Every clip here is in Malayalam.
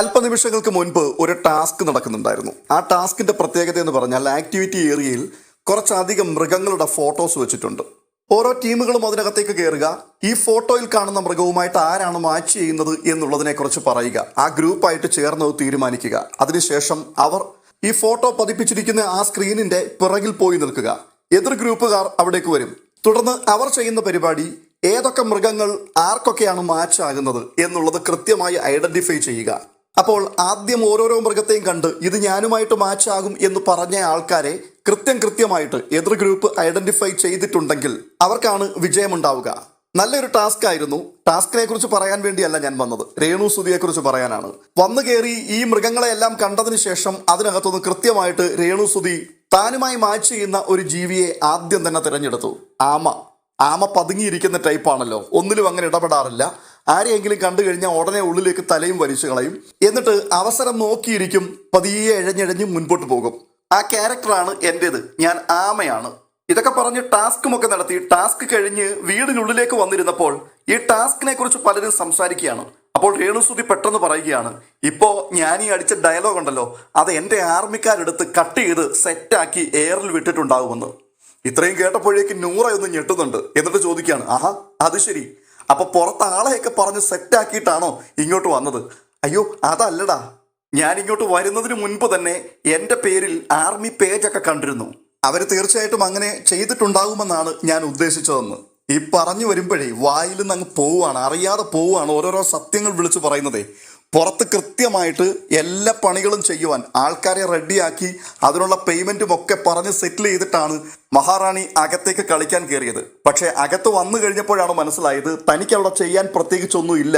അല്പനിമിഷങ്ങൾക്ക് മുൻപ് ഒരു ടാസ്ക് നടക്കുന്നുണ്ടായിരുന്നു. ആ ടാസ്കിന്റെ പ്രത്യേകത എന്ന് പറഞ്ഞാൽ ആക്ടിവിറ്റി ഏരിയയിൽ കുറച്ചധികം മൃഗങ്ങളുടെ ഫോട്ടോസ് വെച്ചിട്ടുണ്ട്. ഓരോ ടീമുകളും അതിനകത്തേക്ക് കയറുക. ഈ ഫോട്ടോയിൽ കാണുന്ന മൃഗവുമായിട്ട് ആരാണ് മാച്ച് ചെയ്യുന്നത് എന്നുള്ളതിനെ കുറിച്ച് പറയുക. ആ ഗ്രൂപ്പായിട്ട് ചേർന്ന് തീരുമാനിക്കുക. അതിനുശേഷം അവർ ഈ ഫോട്ടോ പതിപ്പിച്ചിരിക്കുന്ന ആ സ്ക്രീനിന്റെ പിറകിൽ പോയി നിൽക്കുക. എതിർ ഗ്രൂപ്പുകാർ അവിടേക്ക് വരും. തുടർന്ന് അവർ ചെയ്യുന്ന പരിപാടി ഏതൊക്കെ മൃഗങ്ങൾ ആർക്കൊക്കെയാണ് മാച്ച് ആകുന്നത് എന്നുള്ളത് കൃത്യമായി ഐഡന്റിഫൈ ചെയ്യുക. അപ്പോൾ ആദ്യം ഓരോരോ മൃഗത്തെയും കണ്ട് ഇത് ഞാനുമായിട്ട് മാച്ച് ആകും എന്ന് പറഞ്ഞ ആൾക്കാരെ കൃത്യം കൃത്യമായിട്ട് എതിർ ഗ്രൂപ്പ് ഐഡന്റിഫൈ ചെയ്തിട്ടുണ്ടെങ്കിൽ അവർക്കാണ് വിജയമുണ്ടാവുക. നല്ലൊരു ടാസ്ക് ആയിരുന്നു. ടാസ്കിനെ കുറിച്ച് പറയാൻ വേണ്ടിയല്ല ഞാൻ വന്നത്. രേണു സുതിയെ കുറിച്ച് പറയാനാണ്. വന്നു കയറി ഈ മൃഗങ്ങളെല്ലാം കണ്ടതിന് ശേഷം അതിനകത്തുനിന്ന് കൃത്യമായിട്ട് രേണു സുതി താനുമായി മാച്ച് ചെയ്യുന്ന ഒരു ജീവിയെ ആദ്യം തന്നെ തിരഞ്ഞെടുത്തു. ആമ. ആമ പതുങ്ങിയിരിക്കുന്ന ടൈപ്പാണല്ലോ ഒന്നിലും അങ്ങനെ ഇടപെടാറില്ല. ആരെയെങ്കിലും കണ്ടു കഴിഞ്ഞാൽ ഉടനെ ഉള്ളിലേക്ക് തലയും വലിച്ചു കളയും. എന്നിട്ട് അവസരം നോക്കിയിരിക്കും പതിയെ എഴഞ്ഞെഴഞ്ഞ് മുൻപോട്ട് പോകും. ആ ക്യാരക്ടറാണ് എന്റേത് ഞാൻ ആമയാണ്. ഇതൊക്കെ പറഞ്ഞ് ടാസ്കുമൊക്കെ നടത്തി ടാസ്ക് കഴിഞ്ഞ് വീടിനുള്ളിലേക്ക് വന്നിരുന്നപ്പോൾ ഈ ടാസ്കിനെ കുറിച്ച് പലരും സംസാരിക്കുകയാണ്. അപ്പോൾ രേണുസുതി പെട്ടെന്ന് പറയുകയാണ് ഇപ്പോ ഞാൻ ഈ അടിച്ച ഡയലോഗ് ഉണ്ടല്ലോ അത് എന്റെ ആർമിക്കാരെടുത്ത് കട്ട് ചെയ്ത് സെറ്റാക്കി എയറിൽ വിട്ടിട്ടുണ്ടാകുമെന്ന് ഇത്രയും കേട്ടപ്പോഴേക്ക് നൂറ ഒന്ന് ഞെട്ടുന്നുണ്ട്. എന്നിട്ട് ചോദിക്കുകയാണ് ആഹാ അത് ശരി. അപ്പൊ പുറത്ത് ആളെയൊക്കെ പറഞ്ഞ് സെറ്റാക്കിയിട്ടാണോ ഇങ്ങോട്ട് വന്നത്? അയ്യോ അതല്ലടാ. ഞാൻ ഇങ്ങോട്ട് വരുന്നതിന് മുൻപ് തന്നെ എന്റെ പേരിൽ ആർമി പേജൊക്കെ കണ്ടിരുന്നു. അവർ തീർച്ചയായിട്ടും അങ്ങനെ ചെയ്തിട്ടുണ്ടാകുമെന്നാണ് ഞാൻ ഉദ്ദേശിച്ചതെന്ന്. ഈ പറഞ്ഞു വരുമ്പോഴേ വായിൽ നിന്ന് അങ്ങ് പോവുകയാണ് അറിയാതെ പോവുകയാണ് ഓരോരോ സത്യങ്ങൾ വിളിച്ചു പറയുന്നതേ. പുറത്ത് കൃത്യമായിട്ട് എല്ലാ പണികളും ചെയ്യുവാൻ ആൾക്കാരെ റെഡിയാക്കി അതിനുള്ള പേയ്മെന്റും ഒക്കെ പറഞ്ഞ് സെറ്റിൽ ചെയ്തിട്ടാണ് മഹാറാണി അകത്തേക്ക് കളിക്കാൻ കയറിയത്. പക്ഷേ അകത്ത് വന്നു കഴിഞ്ഞപ്പോഴാണ് മനസ്സിലായത് തനിക്ക് അവിടെ ചെയ്യാൻ പ്രത്യേകിച്ചൊന്നും ഇല്ല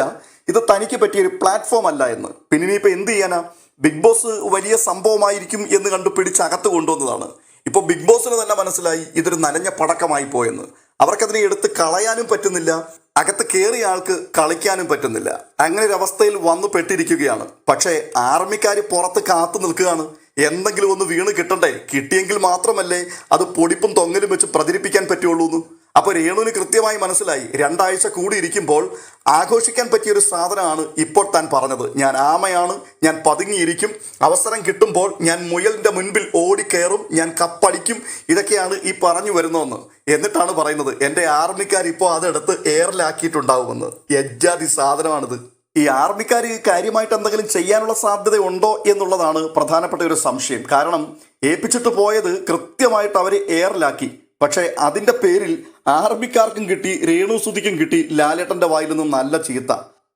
ഇത് തനിക്ക് പറ്റിയ ഒരു പ്ലാറ്റ്ഫോം അല്ല എന്ന്. പിന്നെ ഇനിയിപ്പോൾ എന്ത് ചെയ്യാനാ? ബിഗ് ബോസ് വലിയ സംഭവമായിരിക്കും എന്ന് കണ്ടു പിടിച്ച് അകത്ത് കൊണ്ടുവന്നതാണ്. ഇപ്പോൾ ബിഗ് ബോസിന് തന്നെ മനസ്സിലായി ഇതൊരു നനഞ്ഞ പടക്കമായി പോയെന്ന്. അവർക്കതിനെ എടുത്ത് കളയാനും പറ്റുന്നില്ല. അകത്ത് കയറിയ ആൾക്ക് കളിക്കാനും പറ്റുന്നില്ല. അങ്ങനെ ഒരു അവസ്ഥയിൽ വന്നു പെട്ടിരിക്കുകയാണ്. പക്ഷേ ആർമിക്കാർ പുറത്ത് കാത്തു നിൽക്കുകയാണ്. എന്തെങ്കിലും ഒന്ന് വീണ് കിട്ടണ്ടേ? കിട്ടിയെങ്കിൽ മാത്രമല്ലേ അത് പൊടിപ്പും തൊങ്ങലും വെച്ച് പ്രചരിപ്പിക്കാൻ പറ്റുള്ളൂ എന്ന് അപ്പൊ രേണുവിന് കൃത്യമായി മനസ്സിലായി. രണ്ടാഴ്ച കൂടി ഇരിക്കുമ്പോൾ ആഘോഷിക്കാൻ പറ്റിയ ഒരു സാധനമാണ് ഇപ്പോൾ താൻ പറഞ്ഞത്. ഞാൻ ആമയാണ് ഞാൻ പതുങ്ങിയിരിക്കും. അവസരം കിട്ടുമ്പോൾ ഞാൻ മുയലിന്റെ മുൻപിൽ ഓടിക്കയറും ഞാൻ കപ്പടിക്കും. ഇതൊക്കെയാണ് ഈ പറഞ്ഞു വരുന്നതെന്ന്. എന്നിട്ടാണ് പറയുന്നത് എന്റെ ആർമിക്കാർ ഇപ്പോൾ അതെടുത്ത് എയറിലാക്കിയിട്ടുണ്ടാവുമെന്ന്. യജ്ജാതി സാധനമാണിത്. ഈ ആർമിക്കാർ കാര്യമായിട്ട് എന്തെങ്കിലും ചെയ്യാനുള്ള സാധ്യത ഉണ്ടോ എന്നുള്ളതാണ് പ്രധാനപ്പെട്ട ഒരു സംശയം. കാരണം ഏൽപ്പിച്ചിട്ട് പോയത് കൃത്യമായിട്ട് അവർ എയറിലാക്കി. പക്ഷേ അതിന്റെ പേരിൽ ആർമിക്കാർക്കും കിട്ടി രേണു സുതിക്കും കിട്ടി ലാലേട്ടന്റെ വായിൽ നിന്നും നല്ല ചീത്ത.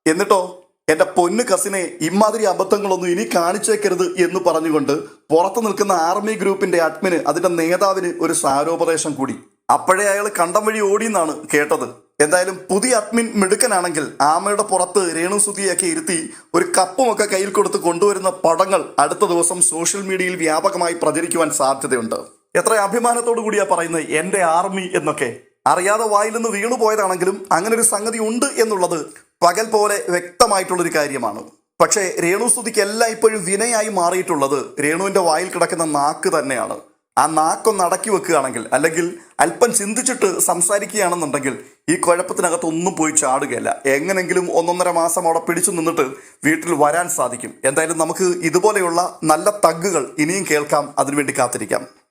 എന്നിട്ടോ എന്റെ പൊന്നു കസിനെ ഇമാതിരി അബദ്ധങ്ങളൊന്നും ഇനി കാണിച്ചേക്കരുത് എന്ന് പറഞ്ഞുകൊണ്ട് പുറത്തു നിൽക്കുന്ന ആർമി ഗ്രൂപ്പിന്റെ അഡ്മിന് അതിന്റെ നേതാവിന് ഒരു സാരോപദേശം കൂടി. അപ്പോഴേ അയാൾ കണ്ടം വഴി ഓടിയെന്നാണ് കേട്ടത്. എന്തായാലും പുതിയ അഡ്മിൻ മിടുക്കനാണെങ്കിൽ ആമയുടെ പുറത്ത് രേണുസുതിയൊക്കെ ഇരുത്തി ഒരു കപ്പുമൊക്കെ കയ്യിൽ കൊടുത്ത് കൊണ്ടുവരുന്ന പടങ്ങൾ അടുത്ത ദിവസം സോഷ്യൽ മീഡിയയിൽ വ്യാപകമായി പ്രചരിക്കുവാൻ സാധ്യതയുണ്ട്. എത്ര അഭിമാനത്തോടു കൂടിയാ പറയുന്നത് എന്റെ ആർമി എന്നൊക്കെ. അറിയാതെ വായിൽ നിന്ന് വീണു പോയതാണെങ്കിലും അങ്ങനെ ഒരു സംഗതി ഉണ്ട് എന്നുള്ളത് പകൽ പോലെ വ്യക്തമായിട്ടുള്ളൊരു കാര്യമാണ്. പക്ഷേ രേണുസ്തുതിക്ക് എല്ലാം ഇപ്പോഴും വിനയായി മാറിയിട്ടുള്ളത് രേണുവിന്റെ വായിൽ കിടക്കുന്ന നാക്ക് തന്നെയാണ്. ആ നാക്കൊന്ന് അടക്കി വെക്കുകയാണെങ്കിൽ അല്ലെങ്കിൽ അല്പം ചിന്തിച്ചിട്ട് സംസാരിക്കുകയാണെന്നുണ്ടെങ്കിൽ ഈ കുഴപ്പത്തിനകത്ത് ഒന്നും പോയി ചാടുകയല്ല. എങ്ങനെങ്കിലും ഒന്നൊന്നര മാസം അവിടെ പിടിച്ചു നിന്നിട്ട് വീട്ടിൽ വരാൻ സാധിക്കും. എന്തായാലും നമുക്ക് ഇതുപോലെയുള്ള നല്ല തഗ്ഗുകൾ ഇനിയും കേൾക്കാം. അതിനുവേണ്ടി കാത്തിരിക്കാം.